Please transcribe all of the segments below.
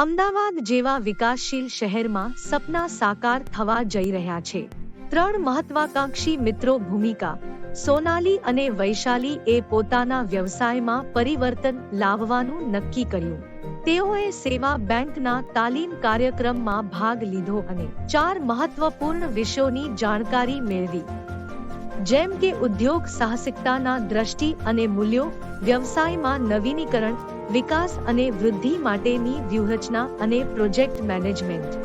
અમદાવાદ જેવા વિકાસશીલ શહેરમાં સપના સાકાર થવા જઈ રહ્યા છે. ત્રણ મહત્વાકાંક્ષી મિત્રો ભૂમિકા, સોનાલી અને વૈશાલી એ પોતાના વ્યવસાયમાં પરિવર્તન લાવવાનું નક્કી કર્યું. તેઓએ સેવા બેંકના તાલીમ કાર્યક્રમમાં ભાગ લીધો અને ચાર મહત્વપૂર્ણ વિષયોની જાણકારી મેળવી. જેમ કે ઉદ્યોગ સાહસિકતાના દ્રષ્ટિ અને મૂલ્યો, વ્યવસાયમાં નવીનીકરણ વિકાસ અને વૃદ્ધિ માટેની વ્યૂહરચના અને પ્રોજેક્ટ મેનેજમેન્ટ.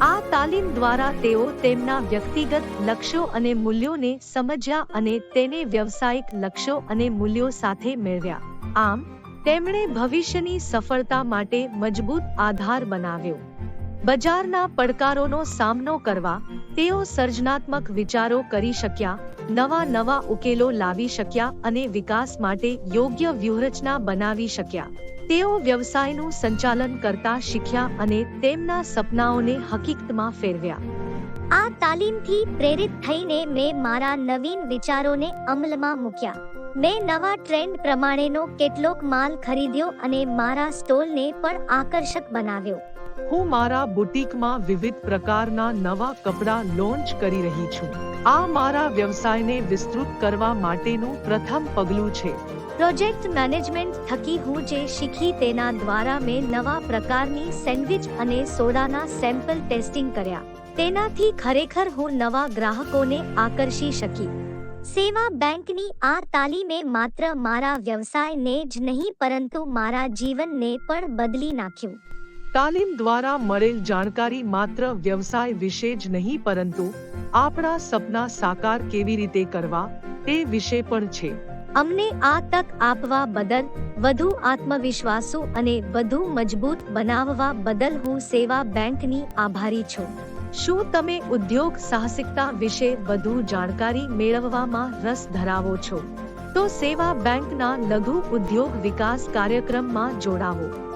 આ તાલીમ દ્વારા તેઓ તેમના વ્યક્તિગત લક્ષ્યો અને મૂલ્યોને સમજ્યા અને તેને વ્યવસાયિક લક્ષ્યો અને મૂલ્યો સાથે મેળવ્યા. આમ, તેમણે ભવિષ્યની સફળતા માટે મજબૂત આધાર બનાવ્યો. બજારના પડકારોનો સામનો કરવા તેઓ સર્જનાત્મક વિચારો કરી શક્યા, નવા નવા ઉકેલો લાવી શક્યા અને વિકાસ માટે યોગ્ય વ્યૂહરચના બનાવી શક્યા. તેઓ વ્યવસાયનું સંચાલન કરતા શીખ્યા અને તેમના સપનાઓને હકીકતમાં ફેરવ્યા. આ તાલીમથી પ્રેરિત થઈને મેં મારા નવીન વિચારોને અમલમાં મૂક્યા. મેં નવા ટ્રેન્ડ પ્રમાણેનો કેટલોક માલ ખરીદ્યો અને મારા સ્ટોલને પણ આકર્ષક બનાવ્યો. હું મારા બુટીકમાં વિવિધ પ્રકારના નવા કપડાં લોન્ચ કરી રહી છું. આ મારા વ્યવસાયને વિસ્તૃત કરવા માટેનું પ્રથમ પગલું છે. પ્રોજેક્ટ મેનેજમેન્ટ થકી હું જે શીખી તેના દ્વારા મેં નવા પ્રકારની સેન્ડવિચ અને સોડાના સેમ્પલ ટેસ્ટિંગ કર્યા. તેનાથી ખરેખર હું નવા ગ્રાહકોને આકર્ષી શકી. સેવા બેંકની આ તાલીમે માત્ર મારા વ્યવસાયને જ નહીં, પરંતુ મારા જીવનને પણ બદલી નાખ્યું. તાલીમ દ્વારા મળેલ જાણકારી માત્ર વ્યવસાય વિશે જ નહીં પરંતુ આપણા સપના સાકાર કેવી રીતે કરવા તે વિશે પણ છે. અમને આ તક આપવા બદલ વધુ આત્મવિશ્વાસુ અને વધુ મજબૂત બનાવવા બદલ હું સેવા બેંકની આભારી છું. શું તમે ઉદ્યોગ સાહસિકતા વિશે વધુ જાણકારી મેળવવામાં રસ ધરાવો છો? તો સેવા બેંકના લઘુ ઉદ્યોગ વિકાસ કાર્યક્રમમાં જોડાવો.